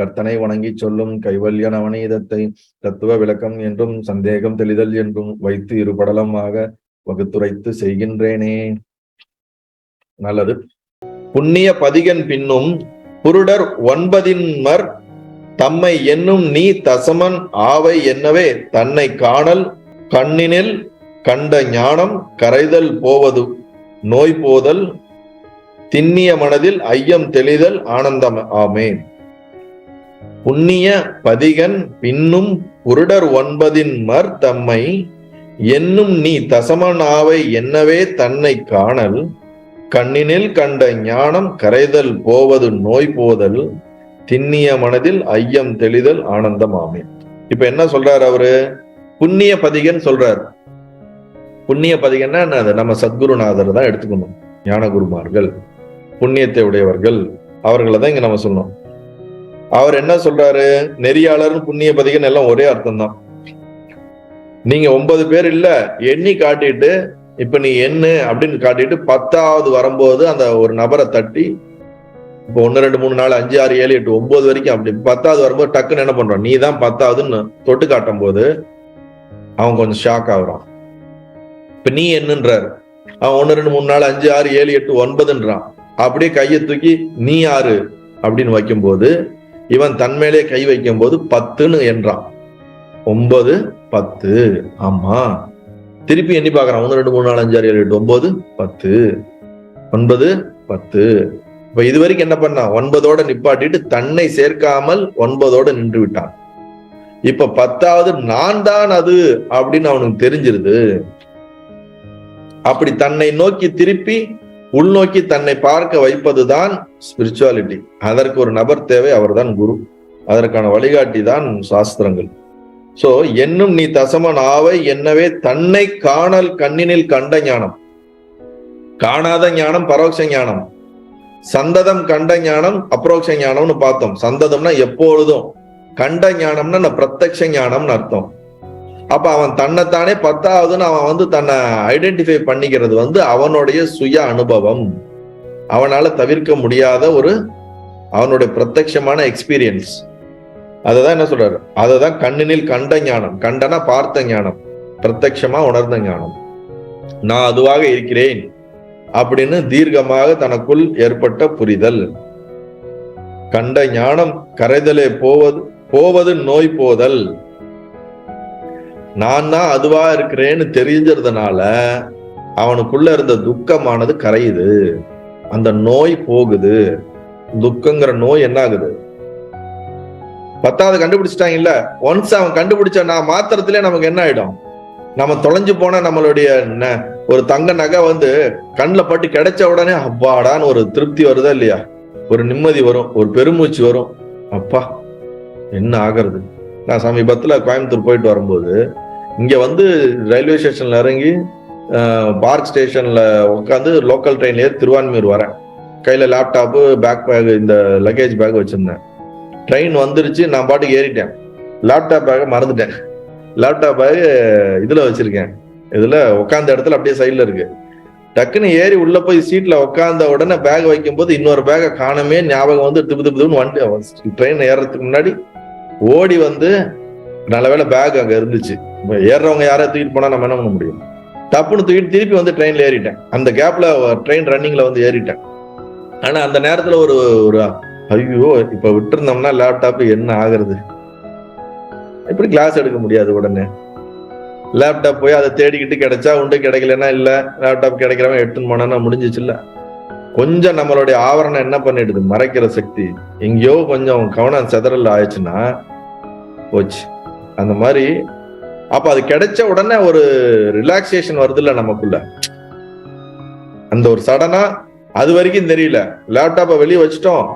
கர்த்தனை வணங்கி சொல்லும் கைவல்ய நவநீதத்தை தத்துவ விளக்கம் என்றும் சந்தேகம் தெளிதல் என்றும் வைத்து இருபடலமாக வகுத்துரைத்து செய்கின்றேனே. நல்லது. புண்ணிய பதிகன் பின்னும் புருடர் ஒன்பதின்மர் தம்மை என்னும் நீ தசமன் ஆவை என்னவே தன்னை காணல் கண்ணினில் கண்ட ஞானம் கரைதல் போவது நோய் போதல் திண்ணிய மனதில் ஐயம் தெளிதல் ஆனந்தம் ஆமேன். புண்ணிய பதிகன் பின்னும் குருடர் ஒன்பதின் மர் தம்மை என்னும் நீ தசமனாவை என்னவே தன்னை காணல். கண்ணினில் கண்ட ஞானம் கரைதல் போவது நோய் போதல் திண்ணிய மனதில் ஐயம் தெளிதல் ஆனந்தம் ஆமே இப்ப என்ன சொல்றாரு அவரு? புண்ணிய பதிகன் சொல்றார். புண்ணிய பதிகன்னா என்னது நம்ம சத்குருநாதர் தான் எடுத்துக்கணும். ஞான குருமார்கள் புண்ணியத்தை உடையவர்கள் அவர்களை தான் இங்க நம்ம சொல்லணும். அவர் என்ன சொல்றாரு? நெறியாளர் புண்ணிய பதிகன் எல்லாம் ஒரே அர்த்தம் தான் நீங்க ஒன்பது பேர் இல்ல எண்ணி காட்டிட்டு இப்ப நீ என்ன அப்படின்னு காட்டிட்டு பத்தாவது வரும்போது அந்த ஒரு நபரை தட்டி இப்போ ஒன்னு ரெண்டு மூணு நாலு அஞ்சு ஆறு ஏழு எட்டு ஒன்பது வரைக்கும் அப்படி பத்தாவது வரும்போது டக்குன்னு என்ன பண்றான் நீ தான் பத்தாவதுன்னு தொட்டு காட்டும் போது அவன் கொஞ்சம் ஷாக் ஆகுறான். இப்ப நீ என்னன்றாரு. அவன் ஒன்னு ரெண்டு மூணு நாலு அஞ்சு ஆறு ஏழு எட்டு ஒன்பதுன்றான். அப்படியே கையை தூக்கி நீ யாரு? அப்படின்னு வைக்கும்போது இவன் தன்மேலே கை வைக்கும் போது பத்துன்னு என்றான். ஒன்பது பத்து. ஆமா. திருப்பி எண்ணி பாக்குறான் ஒன்று ரெண்டு மூணு நாலு அஞ்சு ஆறு ஏழு எட்டு ஒன்பது பத்து. ஒன்பது பத்து. இப்ப இது வரைக்கும் என்ன பண்ணான் ஒன்பதோட நிப்பாட்டிட்டு தன்னை சேர்க்காமல் ஒன்பதோட நின்று விட்டான். இப்ப பத்தாவது நான் தான் அது அப்படின்னு அவனுக்கு தெரிஞ்சிருது. அப்படி தன்னை நோக்கி திருப்பி உள்நோக்கி தன்னை பார்க்க வைப்பதுதான் ஸ்பிரிச்சுவாலிட்டி அதற்கு ஒரு நபர் தேவை அவர்தான் குரு. அதற்கான வழிகாட்டி தான் சாஸ்திரங்கள். சோ என்னும் நீ தசமன் ஆவை என்னவே தன்னை காணல் கண்ணினில் கண்ட ஞானம். காணாத ஞானம் பரோட்ச ஞானம். சந்ததம் கண்ட ஞானம் அப்ரோக்ஷ ஞானம்னு பார்த்தோம். சந்ததம்னா எப்பொழுதும். கண்ட ஞானம்னா பிரத்யக்ஷ ஞானம்னு அர்த்தம். அப்ப அவன் தன்னைத்தானே பத்தாவதுன்னு அவன் வந்து தன்னை ஐடென்டிஃபை பண்ணிக்கிறது வந்து அவனுடைய சுய அனுபவம். அவனால தவிர்க்க முடியாத ஒரு அவனுடைய பிரத்யமான எக்ஸ்பீரியன்ஸ் அததான் என்ன சொல்றாரு? அததான் கண்ணினில் கண்ட ஞானம். கண்டனா பார்த்த ஞானம். பிரத்யமா உணர்ந்த ஞானம். நான் அதுவாக இருக்கிறேன் அப்படின்னு தீர்க்கமாக தனக்குள் ஏற்பட்ட புரிதல். கண்ட ஞானம் கரைதலே போவது போவது நோய் போதல். நான் தான் அதுவா இருக்கிறேன்னு தெரிஞ்சதுனால அவனுக்குள்ள இருந்த துக்கமானது கரையுது. அந்த நோய் போகுது. துக்கங்கிற நோய் என்ன ஆகுது பத்தாவது கண்டுபிடிச்சிட்டாங்கல்ல? ஒன்ஸ் அவன் கண்டுபிடிச்ச நான் மாத்திரத்திலே நமக்கு என்ன ஆயிடும்? நம்ம தொலைஞ்சு போன நம்மளுடைய ஒரு தங்க நகை வந்து கண்ணில் பட்டு கிடைச்ச உடனே அப்பாடான்னு ஒரு திருப்தி வருதா இல்லையா? ஒரு நிம்மதி வரும். ஒரு பெருமூச்சு வரும். அப்பா என்ன ஆகிறது? நான் சமீபத்தில் கோயம்புத்தூர் போயிட்டு வரும்போது இங்கே வந்து ரயில்வே ஸ்டேஷனில் இறங்கி பார்க் ஸ்டேஷனில் உட்காந்து லோக்கல் ட்ரெயின்லேயே ஏறி வரேன். கையில் லேப்டாப்பு பேக் பேக் இந்த லக்கேஜ் பேக் வச்சுருந்தேன். ட்ரெயின் வந்துருச்சு நான் பாட்டுக்கு ஏறிட்டேன். லேப்டாப் பேக்கை மறந்துட்டேன். லேப்டாப் பேக் இதில் வச்சுருக்கேன். இதில் உட்காந்த இடத்துல அப்படியே சைடில் இருக்குது டக்குன்னு ஏறி உள்ள போய் சீட்ல உட்காந்த உடனே பேக் வைக்கும்போது இன்னொரு பேக்கை காணமே ஞாபகம் வந்து திப்பு திப்பு திப்புன்னு வண்டி ட்ரெயின் ஏறதுக்கு முன்னாடி ஓடி வந்து நல்ல வேளை பேக் அங்க இருந்துச்சு. ஏறுறவங்க யாரை தூக்கிட்டு போனா நம்ம என்ன பண்ண முடியும்? டப்புன்னு தூக்கிட்டு திருப்பி வந்து ட்ரெயின்ல ஏறிட்டேன். அந்த கேப்ல ட்ரெயின் ரன்னிங்ல வந்து ஏறிட்டேன். ஆனா அந்த நேரத்துல ஒரு ஒரு ஐயோ இப்ப விட்டுருந்தோம்னா லேப்டாப் என்ன ஆகுறது? எப்படி கிளாஸ் எடுக்க முடியாது உடனே? லேப்டாப் போய் அதை தேடிக்கிட்டு கிடைச்சா உண்டு கிடைக்கலன்னா இல்லை. லேப்டாப் கிடைக்கிறவன் எடுத்துன்னு போனா முடிஞ்சிச்சு இல்லை. கொஞ்சம் நம்மளுடைய ஆவரணம் என்ன பண்ணிடுது? மறைக்கிற சக்தி. எங்கேயோ கொஞ்சம் கவனம் செதறல் ஆயிடுச்சுன்னா போச்சு. அந்த மாதிரி அப்ப அது கிடைச்ச உடனே ஒரு ரிலாக்ஸேஷன் வருது இல்ல நமக்குள்ள. அந்த ஒரு சடனா அது வரைக்கும் தெரியல. லேப்டாப்பை வெளியே வச்சுட்டோம்.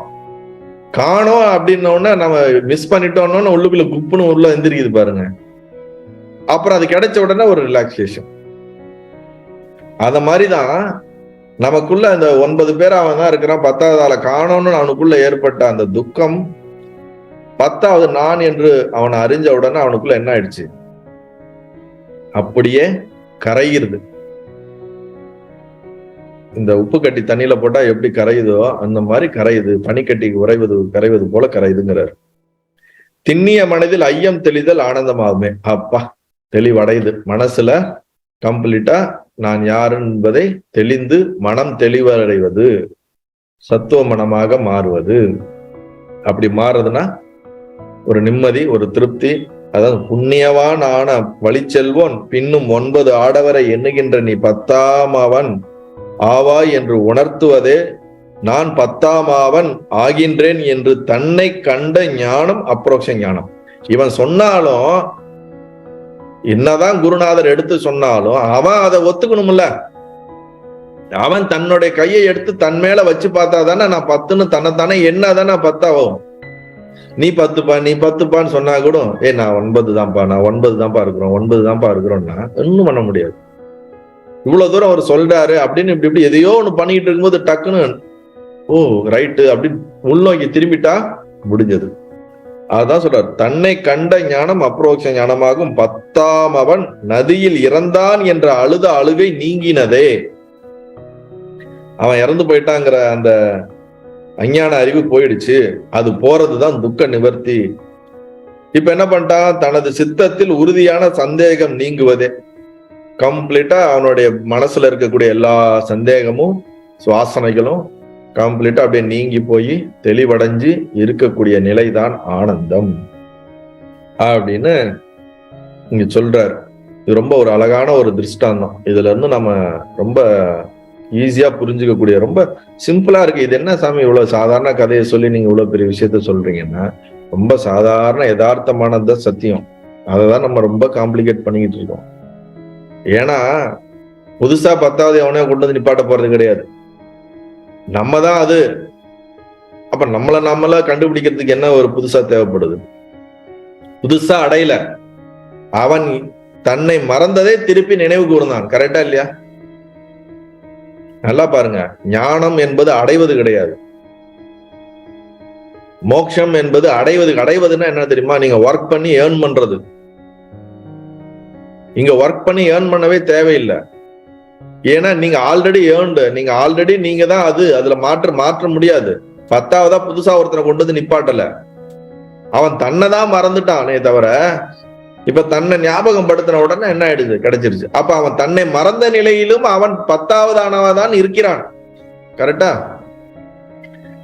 காணோம் அப்படின்னோடனே நம்ம மிஸ் பண்ணிட்டோம்னு உள்ளுக்குள்ள குப்புன்னு உள்ள எந்திரிக்குது பாருங்க. அப்புறம் அது கிடைச்ச உடனே ஒரு ரிலாக்ஸேஷன் அத மாதிரிதான் நமக்குள்ள அந்த ஒன்பது பேர் அவன் தான் இருக்கிறான். பத்தாவது ஆளை காணோம்னு அவனுக்குள்ள ஏற்பட்ட அந்த துக்கம் பத்தாவது நான் என்று அவனை அறிஞ்ச உடனே அவனுக்குள்ள என்ன ஆயிடுச்சு? அப்படியே கரையிறது. இந்த உப்பு கட்டி தண்ணியில போட்டா எப்படி கரையுதோ அந்த மாதிரி கரையுது. பனிக்கட்டி உறைவது கரைவது போல கரையுதுங்கிறார். திண்ணிய மனதில் ஐயம் தெளிதல் ஆனந்தமாகுமே. அப்பா தெளிவடையுது. மனசுல கம்ப்ளீட்டா நான் யார் என்பதை தெளிந்து மனம் தெளிவடைவது சத்துவ மனமாக மாறுவது. அப்படி மாறுறதுன்னா ஒரு நிம்மதி ஒரு திருப்தி. அதாவது புண்ணியவான் ஆன வழிச்செல்வோன் பின்னும் ஒன்பது ஆடவரை எண்ணுகின்ற நீ பத்தாமவன் ஆவாய் என்று உணர்த்துவதே. நான் பத்தாமாவன் ஆகின்றேன் என்று தன்னை கண்ட ஞானம் அப்ரோக்ஷ ஞானம். இவன் சொன்னாலும் என்னதான் குருநாதர் எடுத்து சொன்னாலும் அவன் அதை ஒத்துக்கணும்ல. அவன் தன்னுடைய கையை எடுத்து தன் மேல வச்சு பார்த்தா தானே நான் பத்துன்னு தன்னைத்தானே என்ன தானே பத்தாவும் நீ பத்துப்பா நீ பத்துப்பான்னு சொன்னா கூட ஏ நான் ஒன்பது தான்ப்பா நான் ஒன்பது தான்ப்பா இருக்கிறோம் ஒன்பது தான்ப்பா இருக்கிறோம்னா ஒன்றும் பண்ண முடியாது. இவ்வளவு தூரம் அவர் சொல்றாரு அப்படின்னு இப்படி இப்படி எதையோ ஒண்ணு பண்ணிட்டு இருக்கும்போது டக்குன்னு ஓ ரைட்டு அப்படின்னு உள்நோக்கி திரும்பிட்டா முடிஞ்சது. அதான் சொல்றார் தன்னை கண்ட ஞானம் அப்ரோக்ஷ ஞானமாகும். பத்தாம் அவன் நதியில் இறந்தான் என்ற அழுத அழுகை நீங்கினதே. அவன் இறந்து போயிட்டாங்கிற அந்த அஞ்ஞான அறிவு போயிடுச்சு அது போறதுதான் துக்க நிவர்த்தி. இப்ப என்ன பண்ணிட்டான்? தனது சித்தத்தில் உறுதியான சந்தேகம் நீங்குவதே. கம்ப்ளீட்டா அவனுடைய மனசுல இருக்கக்கூடிய எல்லா சந்தேகமும் சுவாசனைகளும் கம்ப்ளீட்டா அப்படியே நீங்கி போய் தெளிவடைஞ்சு இருக்கக்கூடிய நிலைதான் ஆனந்தம். அப்படின்னு இங்க சொல்றார். இது ரொம்ப ஒரு அழகான ஒரு திருஷ்டாந்தம். இதுல இருந்து நம்ம ரொம்ப ஈஸியா புரிஞ்சுக்கக்கூடிய ரொம்ப சிம்பிளா இருக்கு. இது என்ன சாமி இவ்வளவு சாதாரண கதையை சொல்லி நீங்க இவ்வளவு பெரிய விஷயத்த சொல்றீங்கன்னா ரொம்ப சாதாரண யதார்த்தமானது சத்தியம். அதை தான் நம்ம ரொம்ப காம்ப்ளிகேட் பண்ணிக்கிட்டு இருக்கோம். ஏன்னா புதுசா பத்தாவது எவனையோ கொண்டு வந்து நிப்பாட்ட போறது கிடையாது. நம்ம தான் அது. அப்ப நம்மள நம்மள கண்டுபிடிக்கிறதுக்கு என்ன ஒரு புதுசா தேவைப்படுது? புதுசா அடையல. அவன் தன்னை மறந்ததே திருப்பி நினைவு கூர்ந்தான். கரெக்டா இல்லையா? நல்லா பாருங்க. ஞானம் என்பது அடைவது கிடையாது. மோட்சம் என்பது அடைவது அடைவதுன்னா என்ன தெரியுமா? நீங்க ஒர்க் பண்ணி ஏர்ன் பண்றது. இங்க ஒர்க் பண்ணி ஏர்ன் பண்ணவே தேவையில்லை. ஏன்னா நீங்க ஆல்ரெடி ஏர்ன்டு நீங்க ஆல்ரெடி நீங்க தான் அது. அதுல மாற்ற மாற்ற முடியாது. பத்தாவதா புதுசா ஒருத்தனை கொண்டு வந்து நிப்பாட்டல. அவன் தன்னை தான் மறந்துட்டானே தவிர இப்ப தன்னை ஞாபகம் படுத்தின உடனே என்ன ஆயிடுது? கிடைச்சிருச்சு. அப்ப அவன் தன்னை மறந்த நிலையிலும் அவன் பத்தாவது தான் இருக்கிறான். கரெக்டா?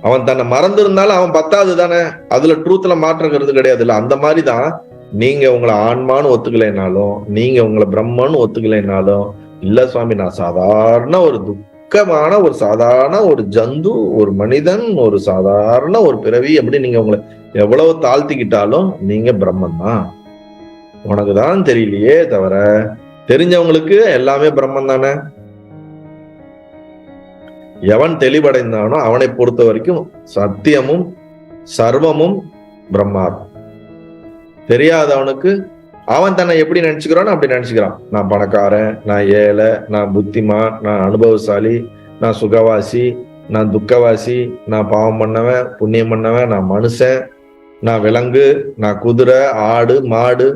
அவன் தன்னை மறந்து இருந்தாலும் அவன் பத்தாவது தானே? அதுல ட்ரூத்ல மாற்றங்கிறது கிடையாது இல்ல? அந்த மாதிரி தான் நீங்க உங்களை ஆன்மான்னு ஒத்துக்கலைனாலும் நீங்க உங்களை பிரம்மன்னு ஒத்துக்கலைனாலும் இல்ல சுவாமி நான் சாதாரண ஒரு துக்கமான ஒரு சாதாரண ஒரு ஜந்து ஒரு மனிதன் ஒரு சாதாரண ஒரு பிறவி அப்படி நீங்க உங்களை எவ்வளவு தாழ்த்திக்கிட்டாலும் நீங்க பிரம்மன் தான். உனக்கு தான் தெரியலையே தவிர தெரிஞ்சவங்களுக்கு எல்லாமே பிரம்மன் தானே எவன் தெளிவடைந்தானோ அவனை பொறுத்த வரைக்கும் சத்தியமும் சர்வமும் பிரம்மார்த்தம் தெரியாதவனுக்கு அவன் தன்னை எப்படி நினைச்சுக்கிறானோ அப்படி நினைச்சுக்கிறான். நான் பணக்காரன் நான் ஏழை நான் புத்திமான் நான் அனுபவசாலி நான் சுகவாசி நான் துக்கவாசி நான் பாவம் பண்ணவன் புண்ணியம் பண்ணவன் நான் மனுஷன் நான் விலங்கு நான் குதிரை ஆடு மாடு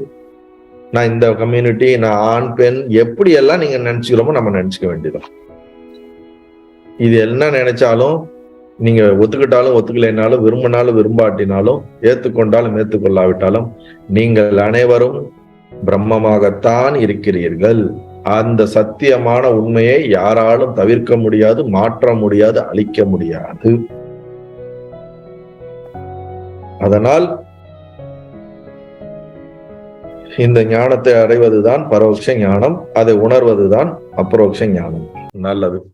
நான் இந்த கம்யூனிட்டி நான் ஆண் பெண் எப்படி எல்லாம் நீங்க நினைச்சுக்கிறோமோ நம்ம நினைச்சுக்க வேண்டியதான் இது என்ன நினைச்சாலும் நீங்க ஒத்துக்கிட்டாலும் ஒத்துக்கலைனாலும் விரும்பினாலும் விரும்பாட்டினாலும் ஏத்துக்கொண்டாலும் ஏத்துக்கொள்ளாவிட்டாலும் நீங்கள் அனைவரும் பிரம்மமாகத்தான் இருக்கிறீர்கள். அந்த சத்தியமான உண்மையை யாராலும் தவிர்க்க முடியாது மாற்ற முடியாது அழிக்க முடியாது. அதனால் இந்த ஞானத்தை அடைவதுதான் பரோட்ச ஞானம் அதை உணர்வதுதான் அப்ரோக்ஷ ஞானம். நல்லது.